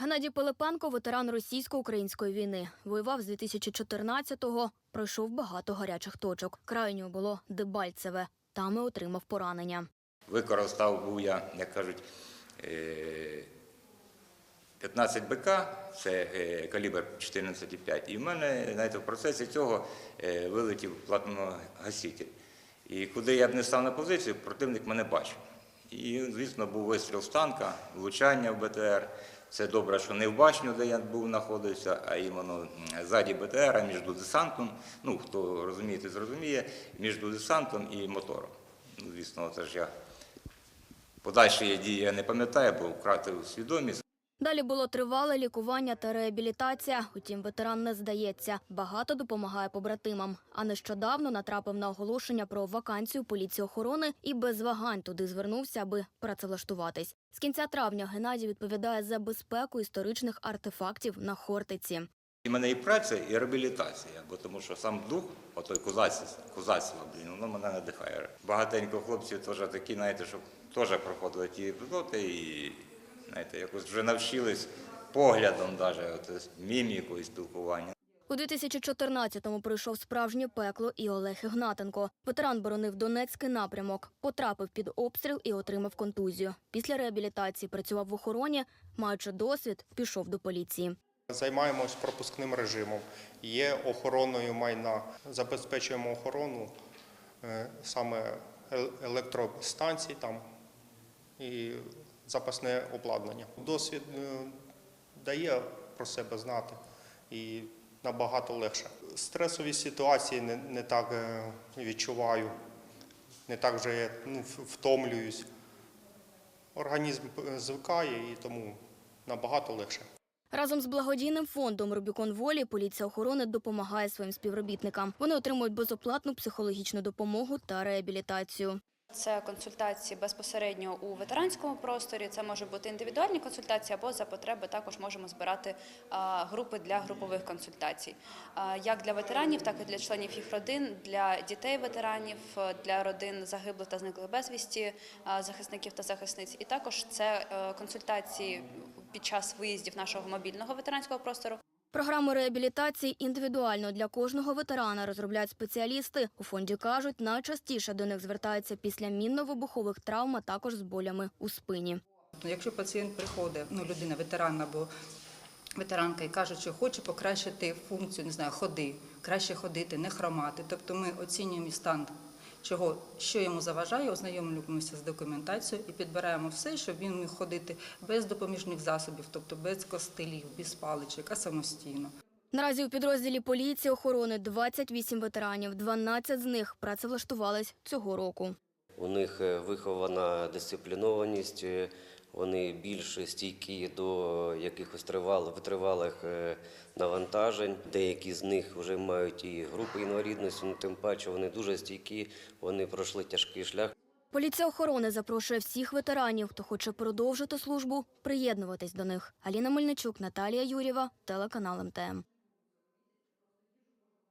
Геннадій Пилипенко – ветеран російсько-української війни. Воював з 2014-го, пройшов багато гарячих точок. Крайньою було Дебальцеве. Там і отримав поранення. Використав був я, як кажуть, е, 15 БК, це е, калібр 14,5. І в мене знаєте, в процесі цього е, вилетів платногаситель. І куди я б не став на позицію, противник мене бачив. І, звісно, був вистріл з танка, влучання в БТР. Це добре, що не в башню, де я був знаходився, а іменно ззаді БТР, між десантом. Ну, хто розуміє, то зрозуміє, між десантом і мотором. Ну, звісно, це ж я подальші дії я не пам'ятаю, бо втратив свідомість. Далі було тривале лікування та реабілітація. Утім, ветеран не здається. Багато допомагає побратимам. А нещодавно натрапив на оголошення про вакансію поліції охорони і без вагань туди звернувся, аби працевлаштуватись. З кінця травня Геннадій відповідає за безпеку історичних артефактів на Хортиці. І мене і праця, і реабілітація, бо тому що сам дух, отой козацтво, козацтво, блін, воно мене надихає. Багатенько хлопців теж такі, знаєте, що теж проходили ті епізоди і знаєте, якось вже навчились поглядом, навіть от, мімікою спілкування. У 2014-му пройшов справжнє пекло і Олег Ігнатенко. Ветеран боронив Донецький напрямок, потрапив під обстріл і отримав контузію. Після реабілітації працював в охороні, маючи досвід, пішов до поліції. Займаємось пропускним режимом. Є охороною майна, забезпечуємо охорону е, саме ел- електростанцій там і запасне обладнання. Досвід е, дає про себе знати і набагато легше. Стресові ситуації не, не так е, відчуваю, не так вже ну, втомлююсь. Організм е, звикає і тому набагато легше. Разом з благодійним фондом Рубікон Волі поліція охорони допомагає своїм співробітникам. Вони отримують безоплатну психологічну допомогу та реабілітацію. Це консультації безпосередньо у ветеранському просторі. Це може бути індивідуальні консультації або за потреби також можемо збирати групи для групових консультацій, як для ветеранів, так і для членів їх родин, для дітей ветеранів, для родин загиблих та зниклих безвісті захисників та захисниць. І також це е, консультації під час виїздів нашого мобільного ветеранського простору. Програму реабілітації індивідуально для кожного ветерана розробляють спеціалісти. У фонді кажуть, найчастіше до них звертаються після мінно-вибухових травм, а також з болями у спині. Якщо пацієнт приходить, ну людина ветеран або ветеранка і каже, що хоче покращити функцію, не знаю, ходи, краще ходити, не хромати. Тобто ми оцінюємо стан, чого, що йому заважає, ознайомлюємося з документацією і підбираємо все, щоб він міг ходити без допоміжних засобів, тобто без костилів, без паличок, а самостійно. Наразі у підрозділі поліції охорони 28 ветеранів, 12 з них працевлаштувались цього року. У них е, вихована дисциплінованість, е, вони більш стійкі до якихось тривалих, витривалих е, навантажень. Деякі з них вже мають і групи інвалідності, ну тим паче вони дуже стійкі, вони пройшли тяжкий шлях. Поліція охорони запрошує всіх ветеранів, хто хоче продовжити службу, приєднуватись до них. Аліна Мельничук, Наталія Юрєва, телеканал МТМ.